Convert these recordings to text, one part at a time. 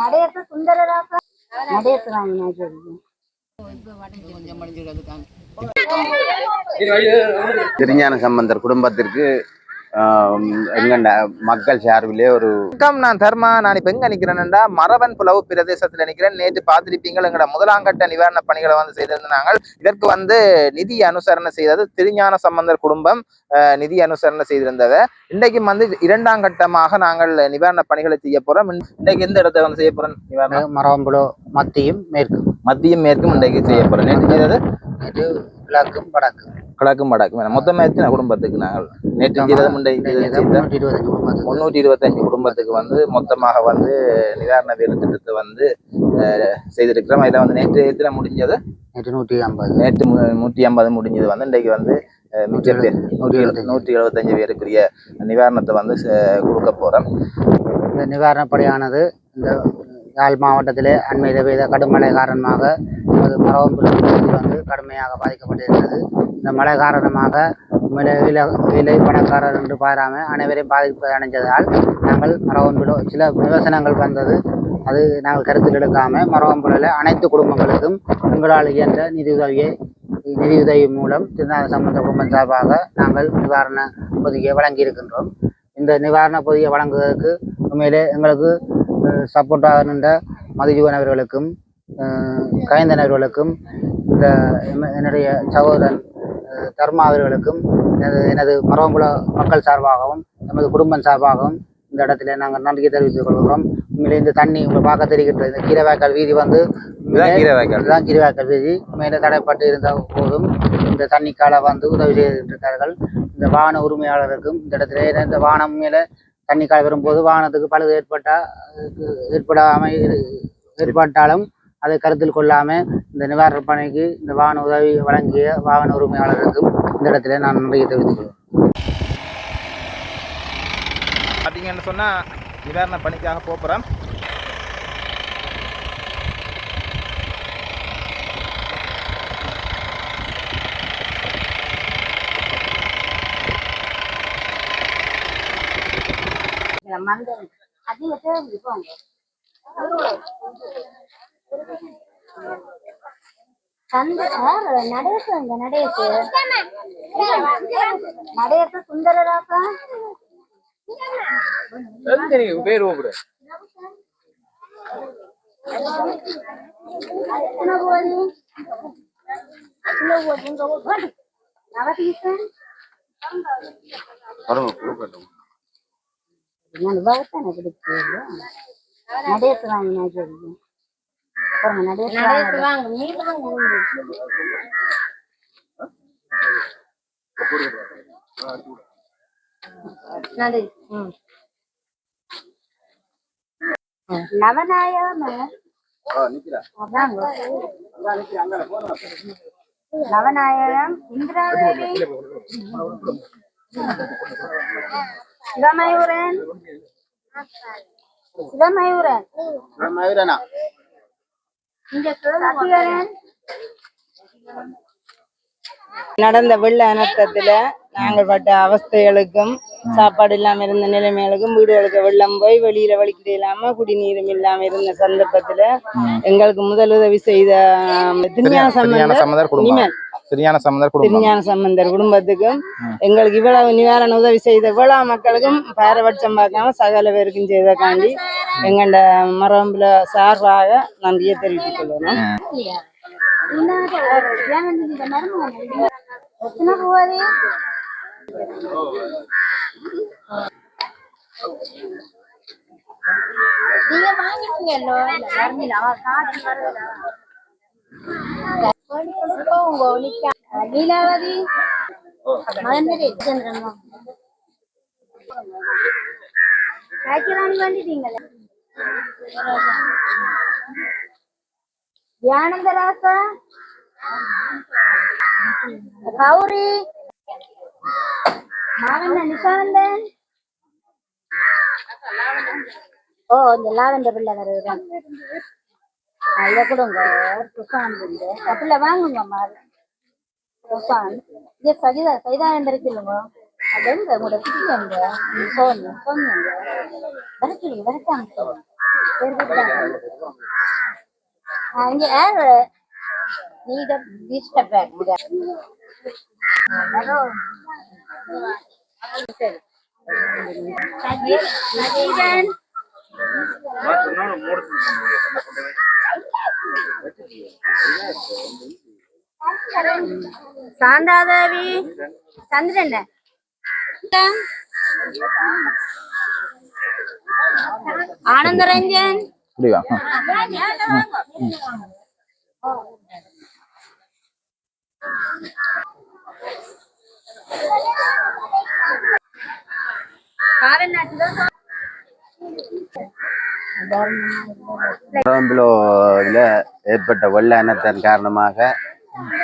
நடையத்தை சுந்தரராக நடையத்தை வாங்கினாச்சு திருஞான சம்பந்தர் குடும்பத்திற்கு எங்கண்ட மக்கள் சார்பிலே ஒரு வணக்கம் நான் தர்மா நான் இப்ப எங்க நிக்கிறேன்டா மரவன் புலவு பிரதேசத்துல நிக்கிறேன். நேற்று பார்த்திருப்பீங்க எங்கட முதலாங்கட்ட நிவாரண பணிகளை வந்து செய்திருந்தாங்க இதற்கு வந்து நிதி அனுசரணை செய்தது திருஞான சம்பந்தர் குடும்பம் நிதி அனுசரணை செய்திருந்தது இன்றைக்கு வந்து இரண்டாம் கட்டமாக நாங்கள் நிவாரண பணிகளை செய்ய போறோம். இன்றைக்கு எந்த இடத்தை வந்து செய்ய போறோம் நிவாரணம்? மரவம்புலோ மத்தியும் மேற்கும். மத்தியும் மேற்கும் இன்றைக்கு செய்ய போறோம். நேற்று செய்தது? கிழக்கும் வடக்கும். கிழக்கும் வடக்கும். மொத்தமா எத்தனை குடும்பத்துக்கு நாங்கள்? நேற்று செய்தது. முன்னூற்றி இருபத்தஞ்சு குடும்பத்துக்கு. வந்து மொத்தமாக வந்து நிவாரண வேலை திட்டத்தை வந்து செய்திருக்கிறோம். அதில் வந்து நேற்று எத்தனை முடிஞ்சது? நேற்று நூற்றி ஐம்பது. நேற்று நூற்றி ஐம்பது முடிஞ்சது. வந்து இன்றைக்கு வந்து மிச்ச பேர் நூற்றி எழுபத்தஞ்சு. நூற்றி எழுபத்தஞ்சு பேருக்குரிய நிவாரணத்தை வந்து கொடுக்க போறோம். இந்த நிவாரணப்படையானது இந்த யாழ் மாவட்டத்திலே அண்மையில் பெய்த கடுமழை காரணமாக நமது மரவம்புல பகுதி வந்து கடுமையாக பாதிக்கப்பட்டிருக்கிறது. இந்த மழை காரணமாக விலை இல பணக்காரர் என்று பாராமல் அனைவரையும் பாதிப்பு அடைஞ்சதால் நாங்கள் மரவம்புல சில விமர்சனங்கள் வந்தது. அது நாங்கள் கருத்தில் எடுக்காமல் மரவம்புல அனைத்து குடும்பங்களுக்கும் எங்களால் இயன்ற நிதியுதவியை நிதியுதவி மூலம் திருநாள் சம்பந்த குடும்பம் சார்பாக நாங்கள் நிவாரண பொதியை வழங்கியிருக்கின்றோம். இந்த நிவாரண பொதியை வழங்குவதற்கு உண்மையிலே எங்களுக்கு சப்போர்ட்டாக நின்ற மதுஜீவன் அவர்களுக்கும் கயந்தன் அவர்களுக்கும் இந்த என்னுடைய சகோதரன் தர்மா அவர்களுக்கும் எனது எனது மரவங்குள மக்கள் சார்பாகவும் எமது குடும்பம் சார்பாகவும் இந்த இடத்துல நாங்கள் நன்றியை தெரிவித்துக் கொள்கிறோம் உண்மையிலே இந்த தண்ணி உங்களை பார்க்க தெரிகின்ற இந்த கீரைவாய்க்கால் வீதி வந்து இதுதான். இதுதான் கீரைவாய்க்கால் வீதி மேலே தடைப்பட்டு இருந்த போதும் இந்த தண்ணிக்கால வந்து உதவி செய்திருக்கிறார்கள் இந்த வாகன உரிமையாளருக்கும் இந்த இடத்துல இந்த வாகனம் மேலே தண்ணிக்கால் வரும்போது வாகனத்துக்கு பழுது ஏற்பட்டா அதுக்கு ஏற்படாமல் ஏற்பட்டாலும் அதை கருத்தில் கொள்ளாமல் இந்த நிவாரண பணிக்கு இந்த வாகன உதவி வழங்கிய வாகன உரிமையாளருக்கும் இந்த இடத்துல நான் நன்றியை தெரிவித்துக் கொள்கிறேன் பார்த்தீங்கன்னு சொன்னா நிவாரண பணிக்காக போகிறோம் மந்தம் அதிக தேவை போங்க. சந்த நடேசு இந்த நடேசு நடேசு சுந்தரராசா நவநாயகம். நவநாயகம் இந்திராதேவி சிவமயூரன். சிவமயூரன். சசிகரன் நடந்த வெள்ள அனர்த்தத்துல நாங்கள் பட்ட அவஸ்தைகளுக்கும் சாப்பாடு இல்லாம இருந்த நிலைமைகளுக்கும் வீடுகளுக்கு வெள்ளம் போய் வெளியில வலிக்கிட்டு இல்லாம குடிநீரும் இல்லாம இருந்த சந்தர்ப்பத்துல எங்களுக்கு முதலுதவி செய்த ஆம், திருஞான திருஞான சம்பந்தர் குடும்பம். திருஞான சம்பந்தர் குடும்பத்துக்கும் எங்களுக்கு இவ்வளவு நிவாரண உதவி செய்த இவ்வளவு மக்களுக்கும் பாரபட்சம் பார்க்காம சகல பேருக்கும் செய்தக்காண்டி எங்கண்ட மரபுல சார்பாக நன்றியை தெரிவித்துக் கொள்ளணும் நீங்க வாங்கிட்டீங்கല്ലോ வரணில அவ காட்டு வரல போங்க லீலாவதி ராஜராணி வந்துட்டீங்களே தியானந்தராசா கௌரி மாவண்ண ஓ இந்த லாவெண்டர் பிள்ளை வருதுதான் நல்லா கொடுங்க சுசாந்த் இந்த வாங்குங்க மாதிரி சுசாந்த் இது சஜிதா சைதா இருக்குல்லங்க அது எங்க? உங்களோட சிட்டி எங்க? சோனி சோனி எங்க வர சொல்லி வரட்டாங்க அங்க யாரு? நீட டிஸ்டர்ப் சாந்தாதேவி. சந்திரன். ஆனந்தரஞ்சன். இப்படிவா பரவம்பிலோவில் ஏற்பட்ட வெள்ள இனத்தின் காரணமாக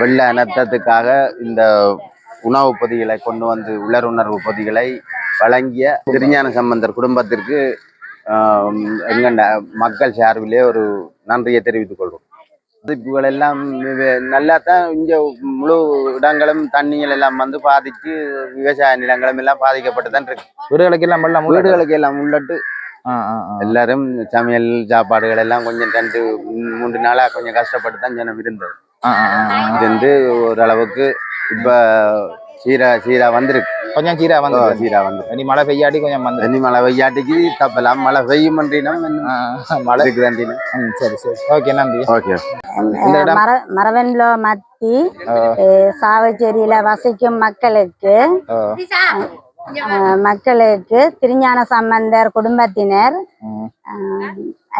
வெள்ள இனத்தத்துக்காக இந்த உணவு பொதிகளை கொண்டு வந்து உலருணர்வு பொதிகளை வழங்கிய திருஞான சம்பந்தர் குடும்பத்திற்கு எங்கண்ட மக்கள் சார்பிலே ஒரு நன்றியை தெரிவித்துக் கொள்வோம் பாதிப்புகள் எல்லாம் நல்லா தான் இங்கே முழு இடங்களும் தண்ணிகள் எல்லாம் வந்து பாதிச்சு விவசாய நிலங்களும் எல்லாம் பாதிக்கப்பட்டு தான் இருக்கு வீடுகளுக்கு எல்லாம் வீடுகளுக்கு எல்லாம் உள்ளட்டு. எல்லாரும் சமையல் சாப்பாடுகள் எல்லாம் கொஞ்சம் ரெண்டு மூன்று நாளா கொஞ்சம் கஷ்டப்பட்டு தான் ஜனம் இருந்தது. இருந்து ஓரளவுக்கு இப்ப சீரா சீரா வந்திருக்கு. கொஞ்சம் சீரா வந்து சீரா வந்து இனி மழை பெய்யாட்டி கொஞ்சம் வந்து தண்ணி மழை வெய்யாட்டிக்கு தப்பலாம். மழை பெய்யும் பண்றினா மழை. இருக்குதாண்டினா சரி சரி. ஓகே நன்றி. ஓகே மர மரவன்லோ மத்தி சாவச்சேரியில வசிக்கும் மக்களுக்கு மக்களுக்கு திருஞான சம்பந்தர் குடும்பத்தினர்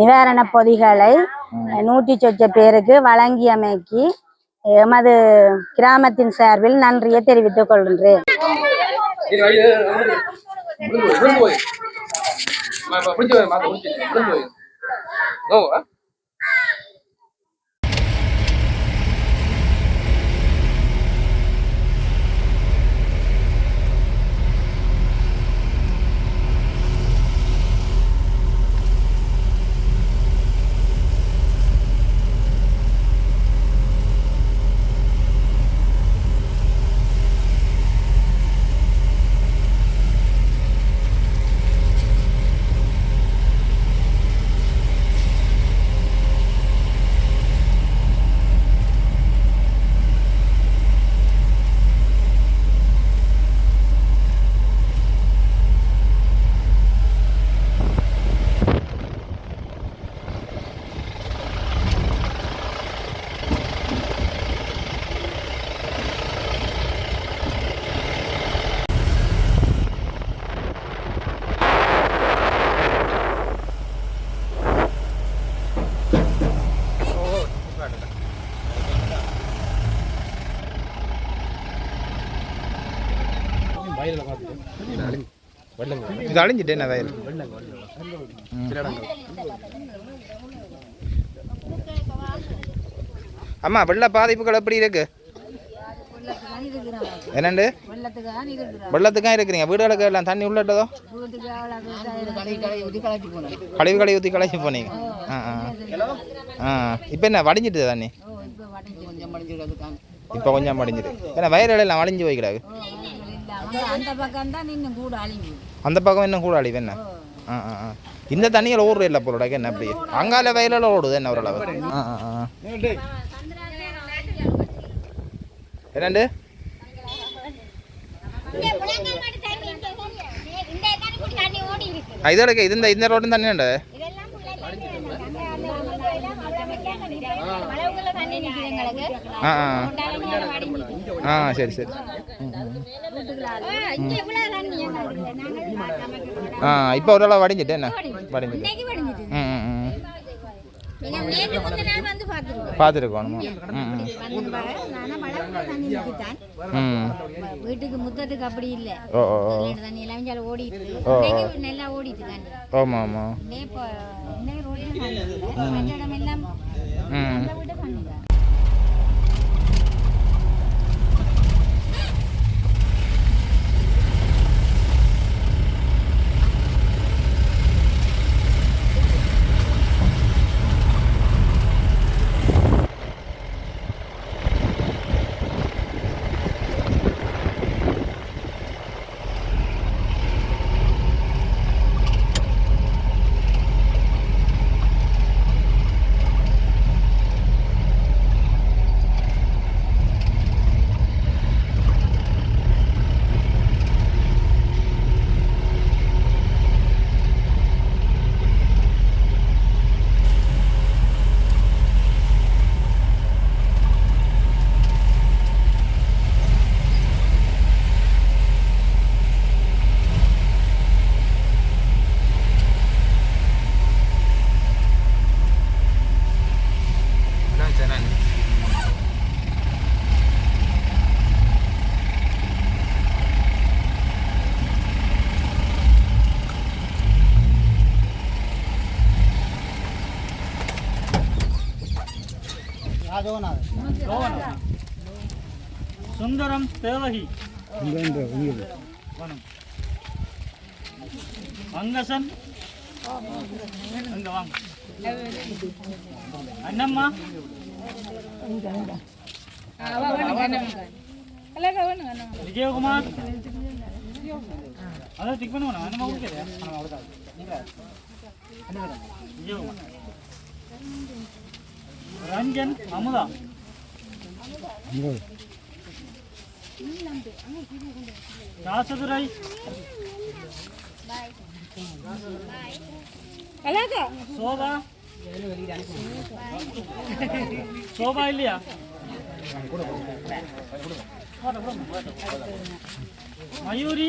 நிவாரண பொதிகளை நூற்றி சொச்ச பேருக்கு வழங்கியமைக்கு எமது கிராமத்தின் சார்பில் நன்றியை தெரிவித்துக் கொள்கின்றேன். என்ன வயல் அம்மா வெள்ள பாதிப்புகள் எப்படி இருக்கு? என்னண்டு? வெள்ளத்துக்காக இருக்கிறீங்க? வீடுகளுக்கு எல்லாம் தண்ணி உள்ளட்டதோ? கழிவு கழிவு ஊற்றி கழிச்சு போனீங்க. ஆ ஆ. ஆ இப்போ என்ன வடிஞ்சிட்டு தண்ணி? இப்போ கொஞ்சம் வடிஞ்சிட்டு. ஏன்னா வயல் எல்லாம் வடிஞ்சு போய்க்கிறாங்க. அந்த பக்கம் தான் நின்று கூட அழிஞ்சு. அந்த பக்கம் இன்னும் கூட அழிவு என்ன? ஆ. ஆ ஆ இந்த தண்ணியில் ஓடுற இல்லை போலடா என்ன அப்படி? அங்கால வயலில் ஓடுது என்ன ஓரளவு ஆ ஆ ஆ. என்னண்டு? இதோட இது இந்த இந்த ரோடும் தண்ணி உண்டு ஆ ஆ. ஆ சரி சரி. ஆ இப்போ ஓரளவு வடிஞ்சிட்டு என்ன? வடிஞ்சிட்டு. பார்த்துருக்கோம் வீட்டுக்கு முத்தத்துக்கு அப்படி இல்ல. ஓ ஓ ஓ. தண்ணி இங்கே ஓடிட்டு நல்லா ஓடிட்டு தண்ணி. ஆமாம் ஆமாம் सुंदरम तेवही अंगसन विजयकुमार अरे ठीक बनो ना मैंने मालूम किया है हाँ वो तो ठीक है ठीक है ठीक है ரஞ்சன் அமுதா. ராசதுரை சோபா. சோபா இல்லையா? மயூரி.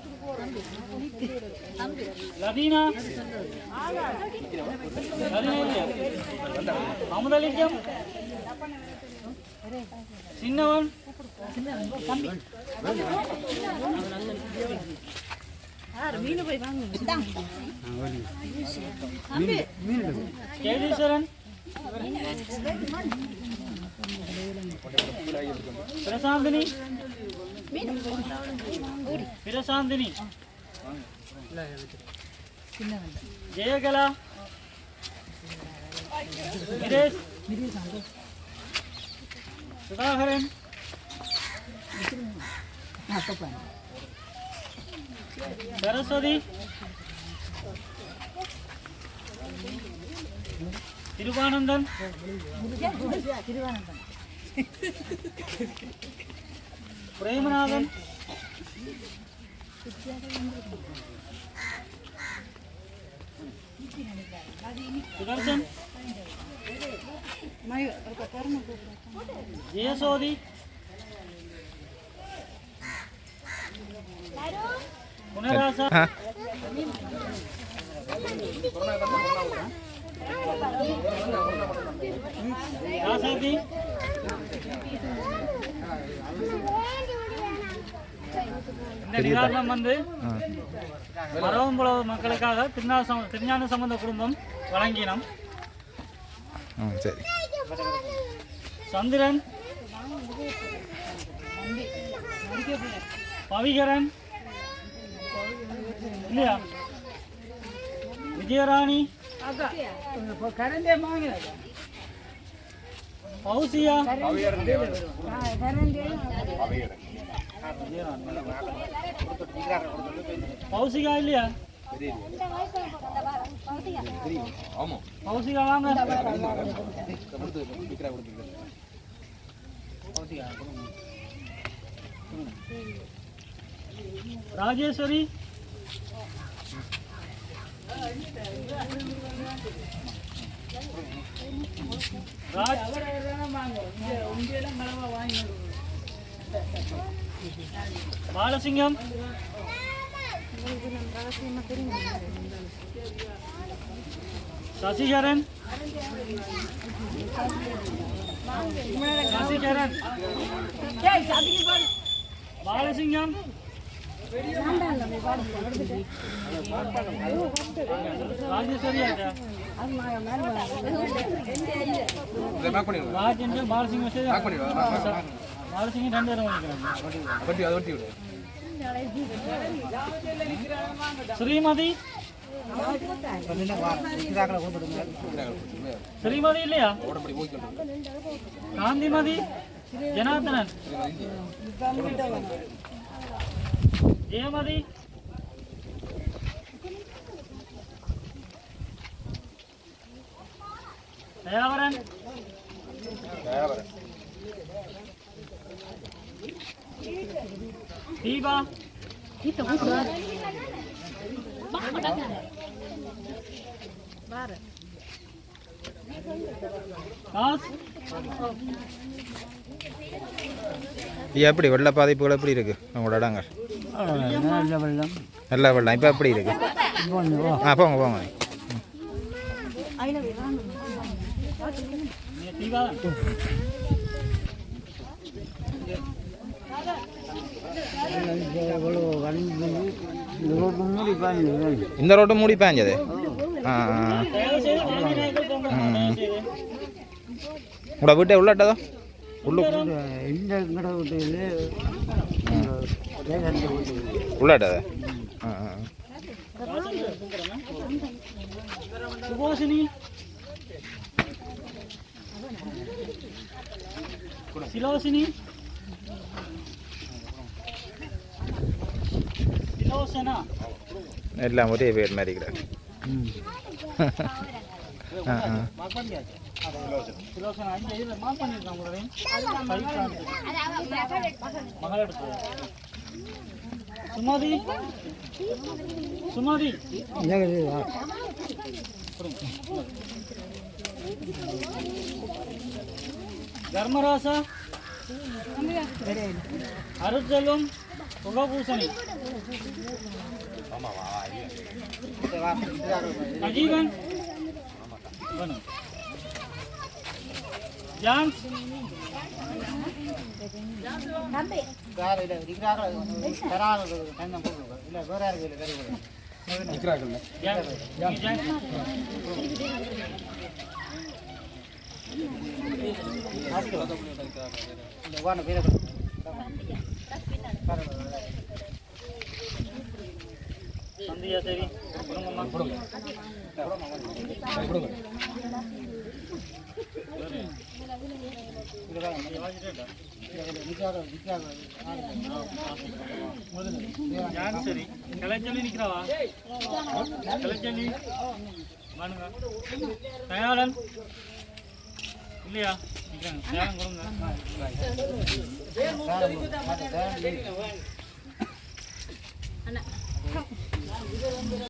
லதீனா? லதீனா இல்லையா? அமுதலிங்கம்? சின்னவன்? கேதீஸ்வரன்? பிரசாந்தினி? பிரசாந்தினி? ஜெயகலா? கிரேஷ் சுதாகரன்? சரஸ்வதி? திருவானந்தன் பிரேமநாதன் சுதர்சன்? ஜெயசோதி? புனராசா இந்த நிவாரணம் வந்து மரவம்புலவு மக்களுக்காக சம திருஞான சம்பந்த குடும்பம் வழங்கினோம். சரி. சந்திரன் பவிகரன் இல்லையா? விஜயராணி பௌசியா பௌசிகா இல்லையா? பௌசிகா வாங்க. ராஜேஸ்வரி? ராஜ் பாலசிங்கம். சசிகரன். சசிகரன். பாலசிங்கம். ஸ்ரீமதி. ஸ்ரீமதி இல்லையா? காந்திமதி ஜனார்தனன் ஜெயமதி தயாவரன் தீபா எப்படி வெள்ள பாதிப்புகள் எப்படி இருக்கு? உங்களோட இடங்கள். நல்ல வெள்ளம். இப்போ எப்படி இருக்கு? ஆ போங்க போங்க. இந்த ரோட்டு மூடி பாஞ்சது. ஆ ஆ, ஆ. தயவு செய்து வாங்கினார்கள் போங்க உள்ளட்டதோ உள்ளு உள்ளட்டது ஆ ஆ. சுபாஷினி சிலோசினி. சிலோசனா எல்லாம் ஒரே பேர் மாதிரி ஆ சிலோசனா இந்த இதில் மார்க் பண்ணியிருக்காங்க உங்களுடைய மகள் எடுத்து சுமதி. சுமதி. தர்மராசா. அருட்செல்வம் புகபூசணி அஜீவன். ஜான்ஸ். சந்தியா சரி குடும்பமா யார் சரி கிளைச்சொல்லி நிக்கிறவா? கிளைச்சொல்லி வானுங்க. தயாளன். இல்லையா? நிக்கிறாங்க. தயாளன் கொடுங்க.